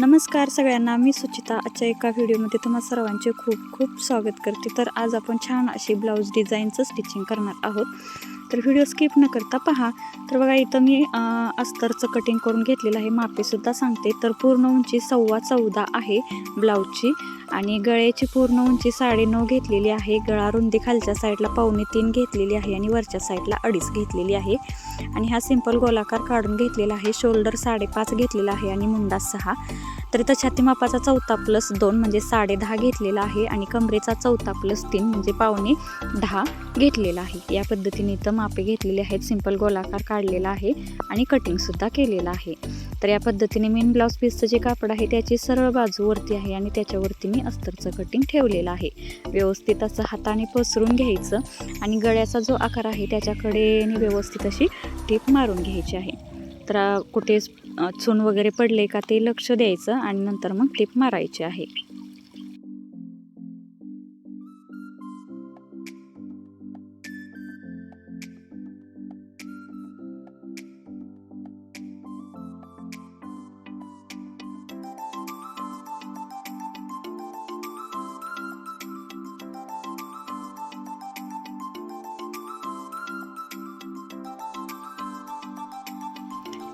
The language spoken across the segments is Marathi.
नमस्कार सगळ्यांना मी सुचिता. आजच्या एका व्हिडिओमध्ये तुम्हा सर्वांचे खूप खूप स्वागत करते. तर आज आपण छान अशी ब्लाऊज डिझाईनचं स्टिचिंग करणार आहोत. तर व्हिडिओ स्किप न करता पहा. तर बघा इथं मी अस्तरचं कटिंग करून घेतलेलं आहे. मापेसुद्धा सांगते. तर पूर्ण उंची सव्वा चौदा आहे ब्लाऊजची. आणि गळ्याची पूर्ण उंची साडेनऊ घेतलेली आहे. गळा रुंदी खालच्या साईडला पावणे तीन घेतलेली आहे आणि वरच्या साईडला अडीच घेतलेली आहे. आणि हा सिंपल गोलाकार काढून घेतलेला आहे. शोल्डर साडेपाच घेतलेला आहे आणि मुंडा सहा. तर इथं छाती मापाचा चौथा प्लस दोन म्हणजे साडे दहा घेतलेला आहे आणि कमरेचा चौथा प्लस तीन म्हणजे पावणे दहा घेतलेला आहे. या पद्धतीने इथं मापे घेतलेले आहेत सिंपल गोलाकार काढलेला आहे आणि कटिंगसुद्धा केलेलं आहे. तर या पद्धतीने मेन ब्लाऊज पीसचं जे कापड आहे त्याची सरळ बाजूवरती आहे आणि त्याच्यावरती मी अस्तरचं कटिंग ठेवलेलं आहे. व्यवस्थित असं हाताने पसरून घ्यायचं आणि गळ्याचा जो आकार आहे त्याच्याकडे व्यवस्थित अशी टीप मारून घ्यायची आहे. तर अ, कुठे चून वगैरे पडले का ते लक्ष द्यायचं आणि नंतर मग टीप मारायची आहे.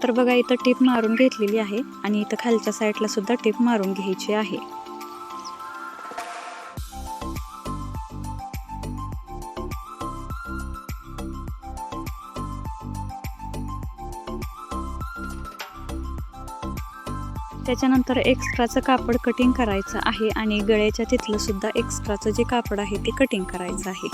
तर बघा इथं टिप मारून घेतलेली आहे आणि इथं खालच्या साईडला सुद्धा टिप मारून घ्यायची आहे. त्याच्यानंतर एक्स्ट्राचं कापड कटिंग करायचं आहे आणि गळ्याच्या तिथलं सुद्धा एक्स्ट्राचं जे कापड आहे ते कटिंग करायचं आहे.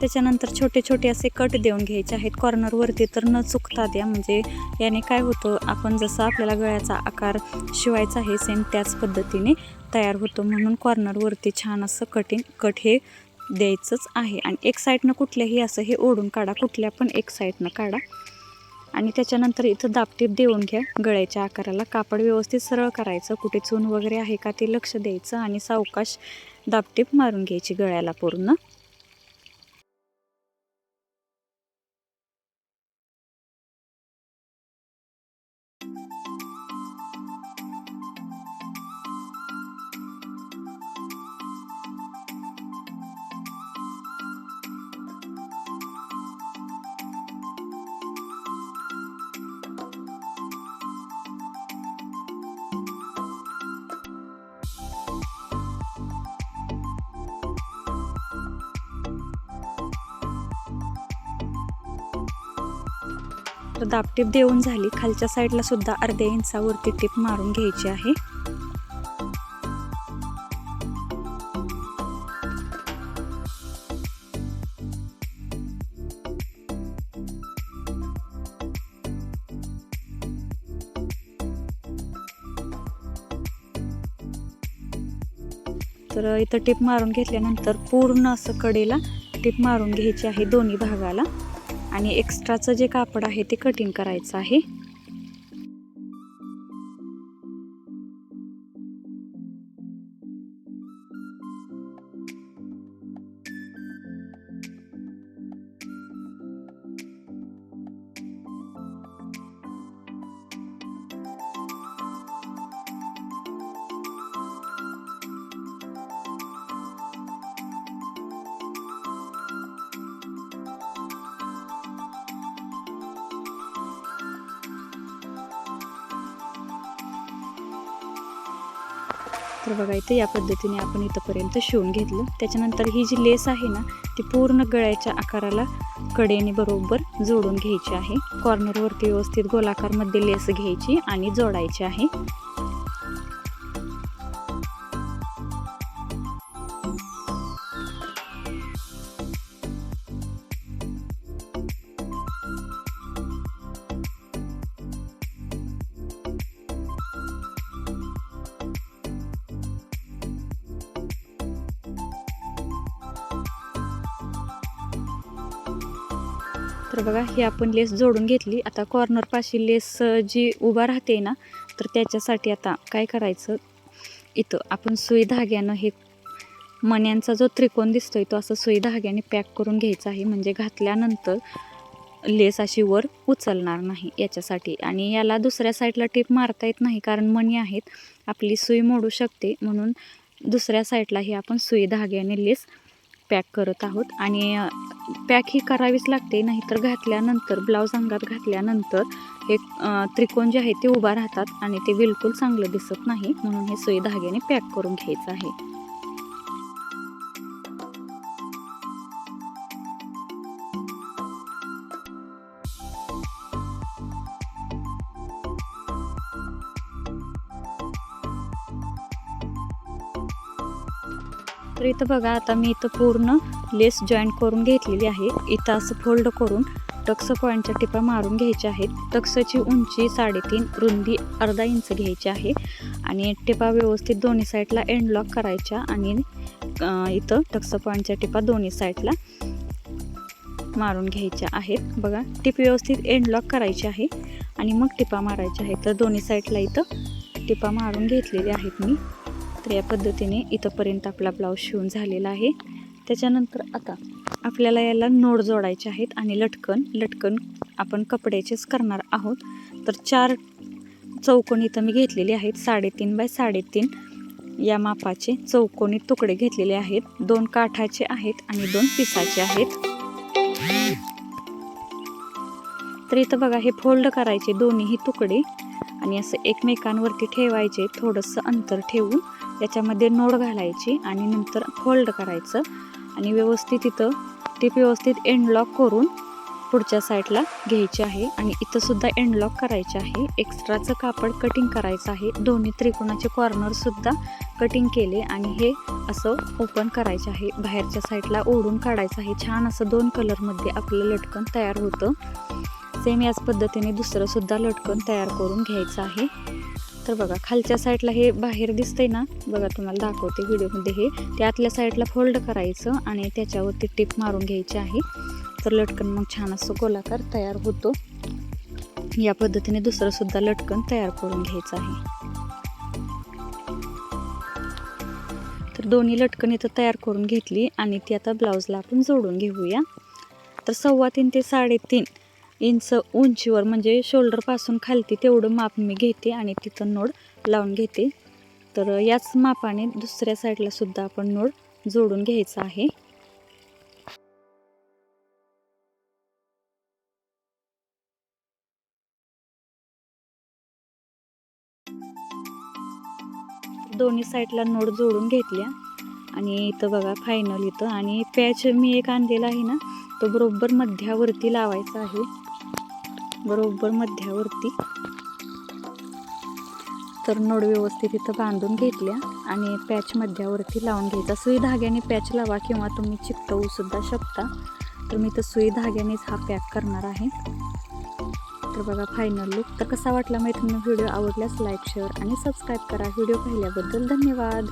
त्याच्यानंतर छोटे छोटे असे कट देऊन घ्यायचे आहेत. कॉर्नरवरती तर न चुकता द्या. म्हणजे याने काय होतं आपण जसं आपल्याला गळ्याचा आकार शिवायचा आहे सेम त्याच पद्धतीने तयार होतो. म्हणून कॉर्नरवरती छान असं कटिंग कट हे द्यायचंच आहे. आणि एक साईडनं कुठल्याही असं हे ओढून काढा. कुठल्या पण एक साईडनं काढा. आणि त्याच्यानंतर इथं दापटीप देऊन घ्या. गळ्याच्या आकाराला कापड व्यवस्थित सरळ करायचं. कुठे चून वगैरे आहे का ते लक्ष द्यायचं. आणि सावकाश दापटीप मारून घ्यायची गळ्याला पूर्ण. तर दापटीप देऊन झाली. खालच्या साईडला सुद्धा अर्ध्या इंचावरती टीप मारून घ्यायची आहे. तर इथं टीप मारून घेतल्यानंतर पूर्ण असं कडेला टीप मारून घ्यायची आहे दोन्ही भागाला. आणि एक्स्ट्राचं जे कापड आहे ते कटिंग करायचं आहे. तर बघा इथं या पद्धतीने आपण इथंपर्यंत शिवून घेतलं. त्याच्यानंतर ही जी लेस आहे ना ती पूर्ण गळ्याच्या आकाराला कडेने बरोबर जोडून घ्यायची आहे. कॉर्नरवरती व्यवस्थित गोलाकारमध्ये लेस घ्यायची आणि जोडायची आहे. तर बघा ही आपण लेस जोडून घेतली. आता कॉर्नरपाशी लेस जी उभा राहते ना तर त्याच्यासाठी आता काय करायचं? इथं आपण सुई धाग्यानं हे मण्यांचा जो त्रिकोण दिसतोय तो असं सुई धाग्याने पॅक करून घ्यायचा आहे. म्हणजे घातल्यानंतर लेस अशी वर उचलणार नाही याच्यासाठी. आणि याला दुसऱ्या साईडला टीप मारता येत नाही कारण मणी आहेत. आपली सुई मोडू शकते. म्हणून दुसऱ्या साईडलाही आपण सुई धाग्याने लेस पॅक करत आहोत. आणि पॅक ही करावीच लागते नाहीतर घातल्यानंतर ब्लाऊज अंगात घातल्यानंतर हे त्रिकोण जे आहे ते उभा राहतात आणि ते बिलकुल चांगलं दिसत नाही. म्हणून हे सुई धाग्याने पॅक करून घ्यायचं आहे. तर इथं बघा आता मी इथं पूर्ण लेस जॉईंट करून घेतलेली आहे. इथं असं फोल्ड करून टक्स पॉईंटच्या टिपा मारून घ्यायच्या आहेत. टक्सची उंची साडेतीन रुंदी अर्धा इंच घ्यायची आहे. आणि टिपा व्यवस्थित दोन्ही साईडला एंड लॉक करायच्या आणि इथं टक्स पॉईंटच्या टिपा दोन्ही साईडला मारून घ्यायच्या आहेत. बघा टिप व्यवस्थित एंड लॉक करायची आहे आणि मग टिपा मारायच्या आहेत. तर दोन्ही साईडला इथं टिपा मारून घेतलेल्या आहेत मी. तर या पद्धतीने इथंपर्यंत आपला ब्लाऊज शिवून झालेला आहे. त्याच्यानंतर आता आपल्याला याला नोड जोडायचे आहेत आणि लटकन लटकन आपण कपड्याचेच करणार आहोत. तर चार चौकोन इथं मी घेतलेले आहेत साडेतीन बाय साडेतीन. या मापाचे चौकोनी तुकडे घेतलेले आहेत. दोन काठाचे आहेत आणि दोन पिसाचे आहेत. तर इथं बघा हे फोल्ड करायचे दोन्हीही तुकडे. आणि असं एकमेकांवरती ठेवायचे थोडंसं अंतर ठेवून त्याच्यामध्ये नोड घालायची आणि नंतर फोल्ड करायचं. आणि व्यवस्थित इथं टीप व्यवस्थित एंडलॉक करून पुढच्या साईडला घ्यायची आहे. आणि इथं सुद्धा करायचे आहे. एक्स्ट्राचं कापड कटिंग करायचं आहे. दोन्ही त्रिकोणाचे कॉर्नरसुद्धा कटिंग केले आणि हे असं ओपन करायचे आहे. बाहेरच्या साईडला ओढून काढायचं आहे. छान असं दोन कलरमध्ये आपलं लटकन तयार होतं. सेम याच पद्धतीने दुसरंसुद्धा लटकन तयार करून घ्यायचं आहे. तर बघा खालच्या साईडला हे बाहेर दिसतंय ना? बघा तुम्हाला दाखवते व्हिडिओमध्ये हे. ते आतल्या साईडला फोल्ड करायचं आणि त्याच्यावरती टिप मारून घ्यायची आहे. तर लटकन मग छान असं गोलाकार तयार होतो. या पद्धतीने दुसरंसुद्धा लटकन तयार करून घ्यायचं आहे. तर दोन्ही लटकन इथं तयार करून घेतली आणि ती आता ब्लाऊजला आपण जोडून घेऊया. तर सव्वा तीन ते साडेतीन इंच उंचीवर म्हणजे शोल्डरपासून खालती तेवढं माप मी घेते आणि तिथं नोड लावून घेते. तर याच मापाने दुसऱ्या साईडला सुद्धा आपण नोड जोडून घ्यायचा आहे. दोन्ही साईडला नोड जोडून घेतल्या. आणि इथं बघा फायनल इथं. आणि पॅच मी एक आणलेला आहे ना तो बरोबर मध्यावरती लावायचा आहे. बरोबर मध्यावरती. तर नोड व्यवस्थित इथं बांधून घेतल्या आणि पॅच मध्यावरती लावून घ्यायचा. सुई धाग्याने पॅच लावा किंवा तुम्ही चिकटवू सुद्धा शकता. तर मी तर सुई धाग्यानेच हा पॅक करणार आहे. तर बघा फायनल लुक तर कसा वाटला मैत्रिणी? व्हिडिओ आवडल्यास लाईक शेअर आणि सबस्क्राईब करा. व्हिडिओ पाहिल्याबद्दल धन्यवाद.